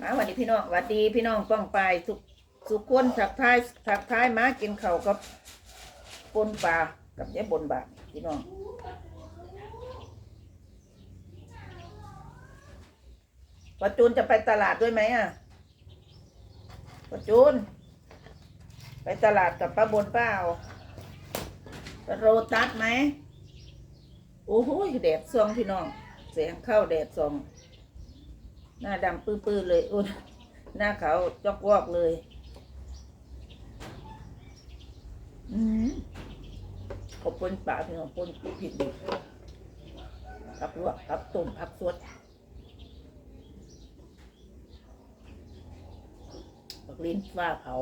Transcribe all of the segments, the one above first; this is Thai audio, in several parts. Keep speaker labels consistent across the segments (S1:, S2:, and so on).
S1: มาสวัสดีพี่น้องสวัสดีพี่น้องป้องไปสุกสุกคนถักท้ายถักท้ายมากินเข้ากับปนปลากับยายบนบาทพี่น้องปะจูนจะไปตลาดด้วยไหมอะปะจูน ไปตลาดกับป้าบนเปล่าโรตัสไหมโอ้โหแดดส่องพี่น้องแสงเข้าแดดส่อง หน้าดำปื้อๆเลยอุ้ยหน้าขาวจอกวอกเลย อืมขอบปนป่าพี่น้องปนผิดดิบกับลวกกับต้มผักสดปักลิ้นฟ้าเผา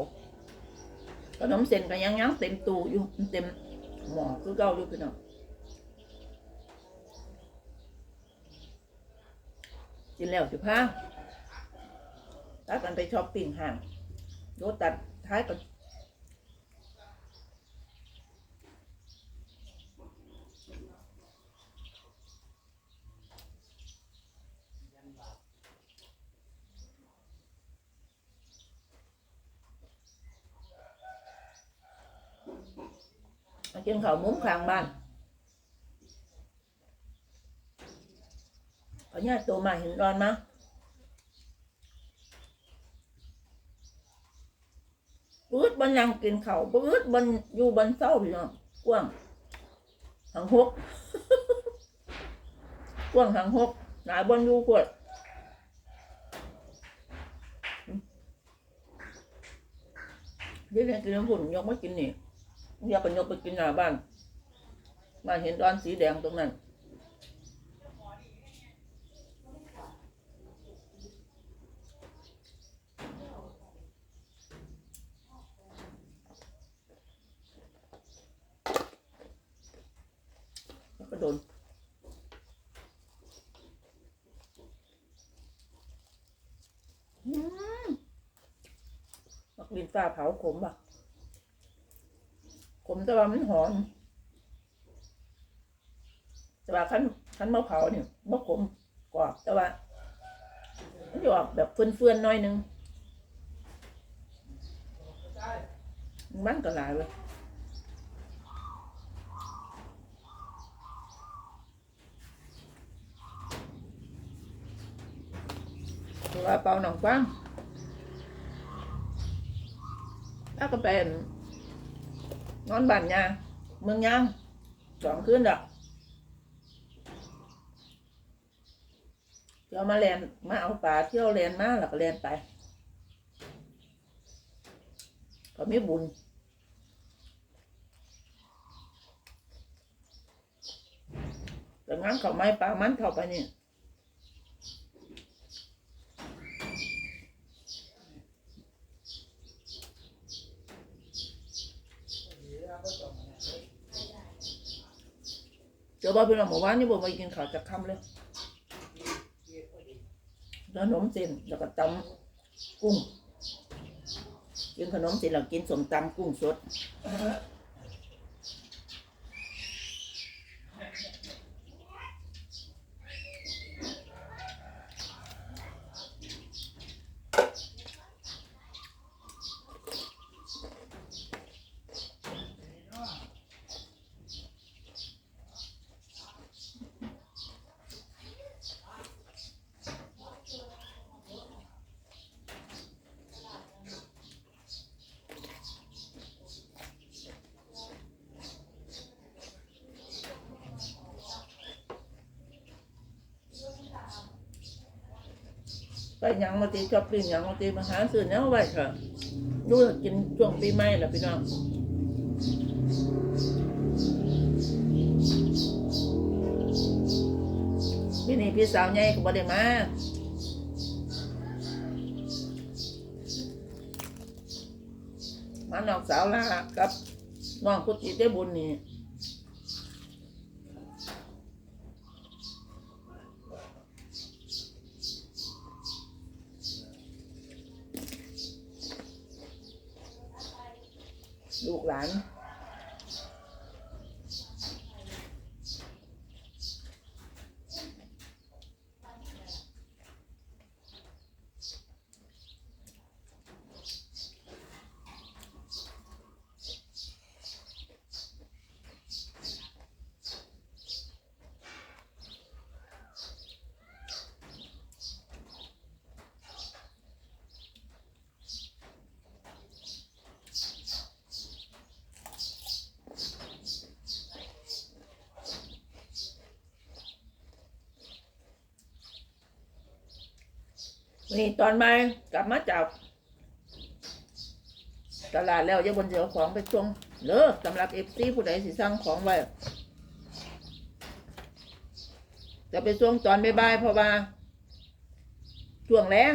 S1: ขนมเส้นก็ยังยังเต็มตู้อยู่เต็มหม้อคือเก่าอยู่พี่น้อง กินแล้วสิพาตัดกันไปช้อปปิ้งห้างโดตัดท้ายกันกินข้าวมุ้งข้างบ้านขออนุ ญาตตัวมาเห็นร้อนมั้ยปืดบนยังกินเขาปืดบนอยู่บนเศร้าพี่น้องกว้างหังหกกว้างหังหกหลายบนอยู่ขวดเดี๋ยวนี้กินน้ำฝุ่นยกไมากินนี่อยากไปยกไปกินหน้าบ้านมาเห็นตอนสีแดงตรงนั้น แล้วก็โด นอืมมักลินฟ้าเผาขมป่ะขมแต่ว่ามันหอมแต่ว่าขั้นขั้นมะเผาเนี่ยมะขมกว่าแต่ว่ามันจะออกแบบเฟื่อนๆหน่อยนึงมันก็หลายเลย ตัวเปล่าหนังกว้างแล้วก็เป็นนอนบ้านยาเมืองยางสองคืนดอกเที่ยวมาแลนมาเอาปลาเที่ยวแลนมาแล้วก็แลนไปก็มีบุญแต่งั้นเขาไม่ปลามันเข้าไปนี่ เจ้าบ้าพี่น้องหมู่บ้านนี่บอกมากินข้าวจากคำเลยขนมเส้นแล้วก็ตำกุ้งกินขนมเส้นแล้วกินสมตำกุ้งสด ยังมาตีชอบปิ้งยังมาตีมาหาซื้อเนี้ยไว้เถอะดูกินช่วงปีใหม่ละพี่น้องพี่นี่พี่สาวใหญ่ก็บ่ได้มามาน้องสาวลากับน้องกุจิได้บุญนี่ ลูกหลาน นี่ตอนบ่ากลับมาจากตลาดแล้วอยาบนเสียวของไปส่งเลิกสำหรับเอฟซีผู้ใดสิสั่งของไว้จะไปส่งตอนบ่ายๆเพราะว่าช่วงแรง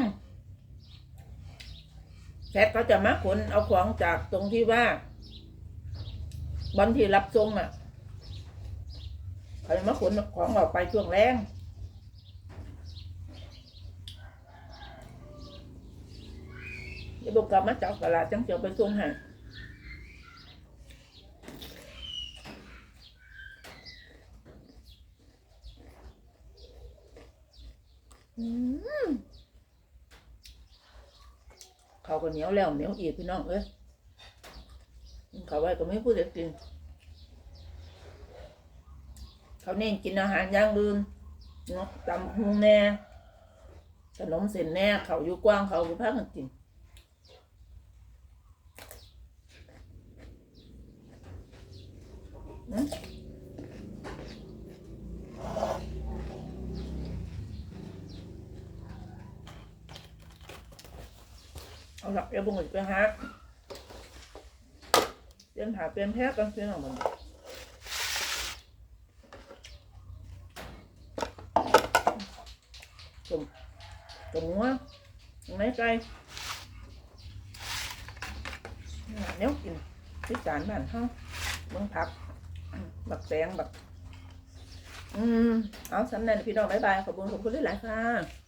S1: แพทย์เขาจะมาขนเอาของจากตรงที่ว่าบอนที่รับส่งอะเขาจะมาขนของออกไปช่วงแรง เดี๋ยวบอกกลับมาจากตลาจังเจียวไปส่งให้อืมเขาก็เหนียวแล้วเหนียวอีกพี่น้องเอ้ยเขาไว้ก็ไม่พูดจะกิน เขาเน้นกินอาหารย่างอื่นเนาะตำหุงแน่ขนมเส้นแน่ เขาอยู่กว้างเขาอยู่พักกันกิน อืมเอาละเดี๋ยวบุ้งไปหาเปลี่ยนหาเปลี่ยนแพ้กันเปลี่ยนออกมาตรงตรงหัวตรงไหนไกลเนี้ยกินที่จานบ้านเขาเบิ่งผัก บักแสงบัก อืม เอาสำเนาพี่น้องบายบาย ขอบคุณขอบคุณหลายๆค่ะ